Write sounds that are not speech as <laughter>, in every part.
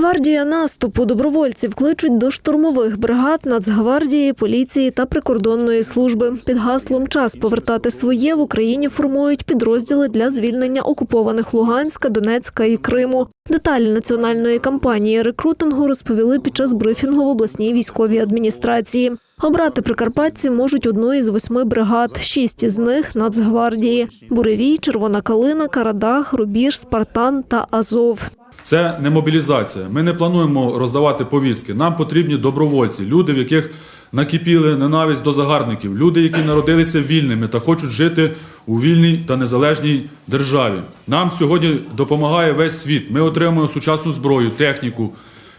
Гвардія наступу добровольців кличуть до штурмових бригад Нацгвардії, поліції та прикордонної служби. Під гаслом Час повертати своє в Україні формують підрозділи для звільнення окупованих Луганська, Донецька і Криму. Деталі національної кампанії рекрутингу розповіли під час брифінгу в обласній військовій адміністрації. Обрати прикарпатці можуть одну із восьми бригад. Шість із них Нацгвардії: Буревій, Червона Калина, Карадах, Рубіж, Спартан та Азов. Це не мобілізація. Ми не плануємо роздавати повістки. Нам потрібні добровольці, люди, в яких накипіли ненависть до загарбників, люди, які народилися вільними та хочуть жити у вільній та незалежній державі. Нам сьогодні допомагає весь світ. Ми отримуємо сучасну зброю, техніку.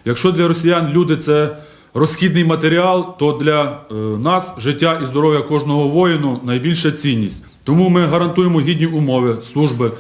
Якщо для росіян люди це розхідний матеріал, то для е, нас життя і здоров'я кожного воїну найбільша цінність. Тому ми гарантуємо гідні умови служби,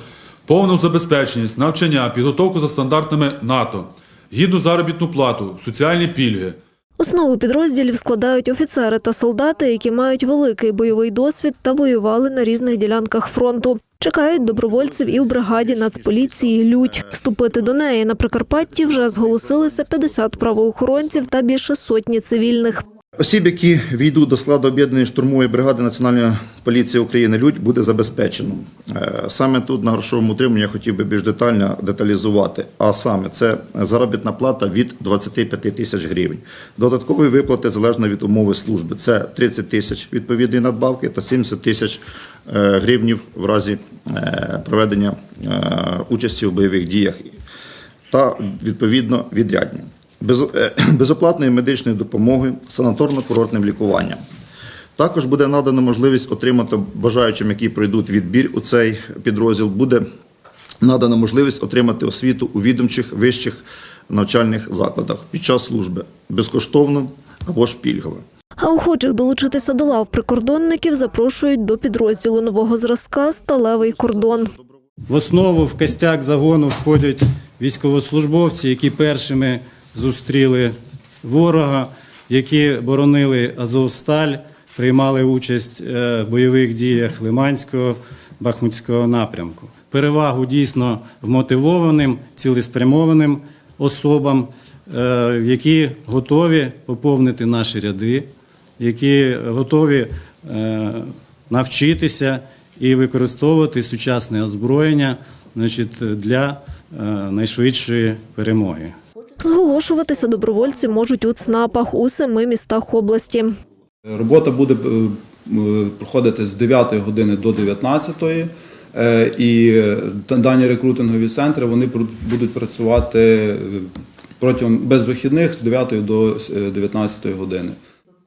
повну забезпеченість, навчання, підготовку за стандартами НАТО, гідну заробітну плату, соціальні пільги. Основу підрозділів складають офіцери та солдати, які мають великий бойовий досвід та воювали на різних ділянках фронту. Чекають добровольців і в бригаді Нацполіції Людь. Вступити до неї на Прикарпатті вже зголосилися 50 правоохоронців та більше сотні цивільних. Осіб, які війдуть до складу об'єднаної штурмової бригади Національної поліції України Людь, буде забезпечено. Е, Саме тут на грошовому утриманні я хотів би більш детально деталізувати. А саме це заробітна плата від 25 тисяч гривень. Додаткові виплати залежно від умови служби. Це 30 тисяч відповідної надбавки та 70 тисяч е, гривнів в разі е, проведення участі в бойових діях та відповідно відрядні. Без, е, <clears throat> безоплатної медичної допомоги, санаторно-курортним лікуванням. Також буде надана можливість отримати бажаючим, які пройдуть відбір у цей підрозділ, буде надана можливість отримати освіту у відомчих вищих навчальних закладах під час служби безкоштовно або ж пільгово. А охочих долучитися до лав прикордонників запрошують до підрозділу нового зразка Сталевий кордон. В основу в костяк загону входять військовослужбовці, які першими зустріли ворога, які боронили Азовсталь, приймали участь е, в бойових діях Лиманського, Бахмутського напрямку. Перевагу дійсно вмотивованим, цілеспрямованим особам, е, які готові поповнити наші ряди, які готові е, навчитися і використовувати сучасне озброєння значить, для найшвидшої перемоги. Зголошуватися добровольці можуть у ЦНАПах у семи містах області. Робота буде е, проходити з 9 години до 19. е, І е, дані рекрутингові центри вони будуть працювати е, протягом без вихідних з 9 до е, 19 години.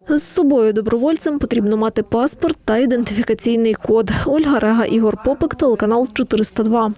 З собою добровольцям потрібно мати паспорт та ідентифікаційний код. Ольга Рега, Ігор Попик, телеканал 402.